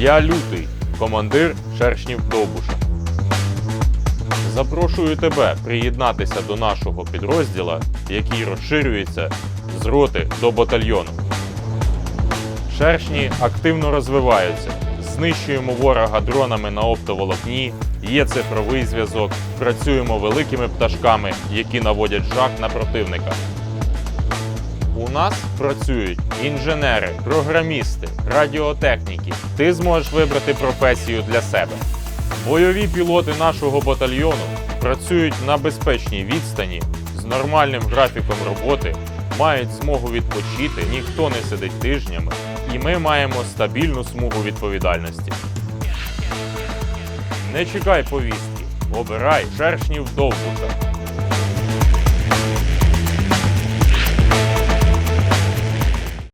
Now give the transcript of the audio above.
Я лютий, командир шершнів Довбуша. Запрошую тебе приєднатися до нашого підрозділа, який розширюється з роти до батальйону. Шершні активно розвиваються. Знищуємо ворога дронами на оптоволокні, є цифровий зв'язок, працюємо великими пташками, які наводять жах на противника. У нас працюють інженери, програмісти, радіотехніки. Ти зможеш вибрати професію для себе. Бойові пілоти нашого батальйону працюють на безпечній відстані з нормальним графіком роботи, мають змогу відпочити, ніхто не сидить тижнями, і ми маємо стабільну смугу відповідальності. Не чекай повістки, обирай шершнів довбуша.